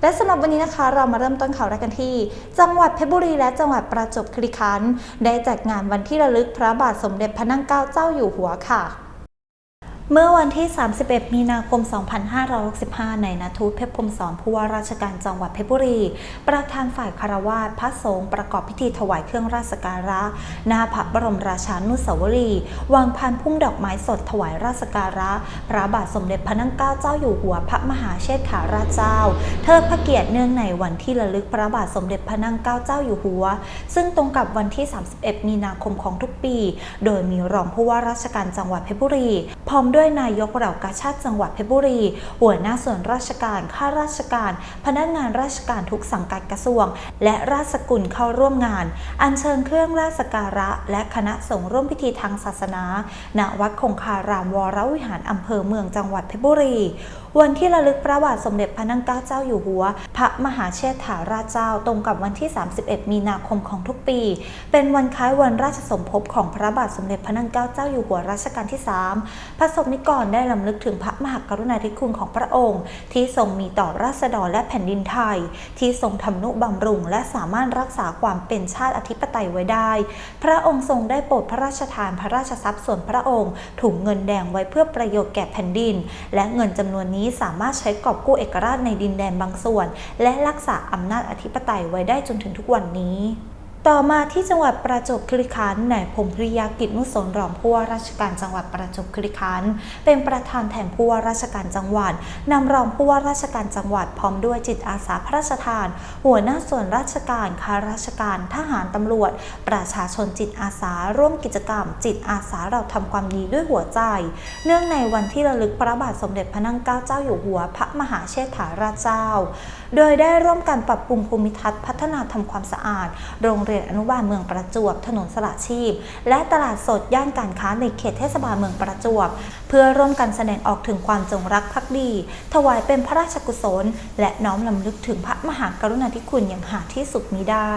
และสำหรับวันนี้นะคะเรามาเริ่มต้นข่าวแรกกันที่ จังหวัดเพชรบุรีและจังหวัดประจวบคีรีขันธ์ได้จัดงานวันที่ระลึกพระบาทสมเด็จพระนั่งเกล้าเจ้าอยู่หัวค่ะ เมื่อวันที่ 31 มีนาคม 2565 ในนาทูตเพชรพรมสอนผู้ว่าราชการจังหวัดเพชรบุรี ประธานฝ่ายคารวาสพระสงฆ์ประกอบพิธีถวายเครื่องราชการะหน้าพระบรมราชานุสาวรีย์วางพานพุ่มดอกไม้สดถวายราชการะ พระบาทสมเด็จพระนั่งเกล้าเจ้าอยู่หัวพระมหาเชษฐาราชเจ้า เทิดพระเกียรติเนื่องในวันที่ระลึกพระบาทสมเด็จพระนั่งเกล้าเจ้าอยู่หัว ซึ่งตรงกับวันที่ 31 มีนาคมของทุกปี โดยมีรองผู้ว่าราชการจังหวัดเพชรบุรี พร้อมด้วย้วยนายกเหล่ากาชาติจังหวัดเพชรบุรี หัวหน้าส่วนราชการข้าราชการ พนักงานราชการทุกสังกัดกระทรวง และราชกุลเข้าร่วมงาน อัญเชิญเครื่องราชการะ และคณะสงฆ์ร่วมพิธีทางศาสนาณวัดคงคารามวรวิหารอำเภอเมืองจังหวัดเพชรบุรีวันที่ระลึกพระบาทสมเด็จพระนั่งเกล้าเจ้าอยู่หัว พระมหาเชษฐาราชเจ้า ตรงกับวันที่ 31 มีนาคมของทุกปี เป็นวันคล้ายวันราชสมภพของพระบาทสมเด็จพระนั่งเกล้าเจ้าอยู่หัวรัชกาลที่ 3 พระสงฆ์นิกรได้ลำลึกถึงพระมหากรุณาธิคุณของพระองค์ ที่ทรงมีต่อราษฎรและแผ่นดินไทย ที่ทรงทำนุบำรุง และสามารถรักษาความเป็นชาติอธิปไตยไว้ได้ พระองค์ทรงได้โปรดพระราชทานพระราชทรัพย์ส่วนพระองค์ถุงเงินแดงไว้เพื่อประโยชน์แก่แผ่นดิน และเงินจำนวนนี้สามารถใช้กอบกู้เอกราชในดินแดนบางส่วน และรักษาอำนาจอธิปไตยไว้ได้จนถึงทุกวันนี้ ต่อมาที่จังหวัดประจวบคีรีขันธ์นายพงศ์พริยากิจนุสนรองผู้ว่าราชการจังหวัดประจวบคีรีขันธ์เป็นประธานแทนผู้ว่าราชการจังหวัดนำรองผู้ว่าราชการจังหวัดพร้อมด้วยจิตอาสาพระราชทาน หัวหน้าส่วนราชการข้าราชการทหารตำรวจ ประชาชนจิตอาสาร่วมกิจกรรม จิตอาสาเราทำความดีด้วยหัวใจ เนื่องในวันที่ระลึกพระบาทสมเด็จพระนั่งเกล้าเจ้าอยู่หัวพระมหาเชษฐาราชเจ้า โดยได้ร่วมกันปรับปรุงภูมิทัศน์พัฒนาทำความสะอาดโรงเรียนอนุบาลเมืองประจวบ ถนนสละชีพ และตลาดสดย่านการค้าในเขตเทศบาลเมืองประจวบ เพื่อร่วมกันแสดงออกถึงความจงรักภักดี ถวายเป็นพระราชกุศล และน้อมลำลึกถึงพระมหากรุณาธิคุณอย่างหาที่สุดมิได้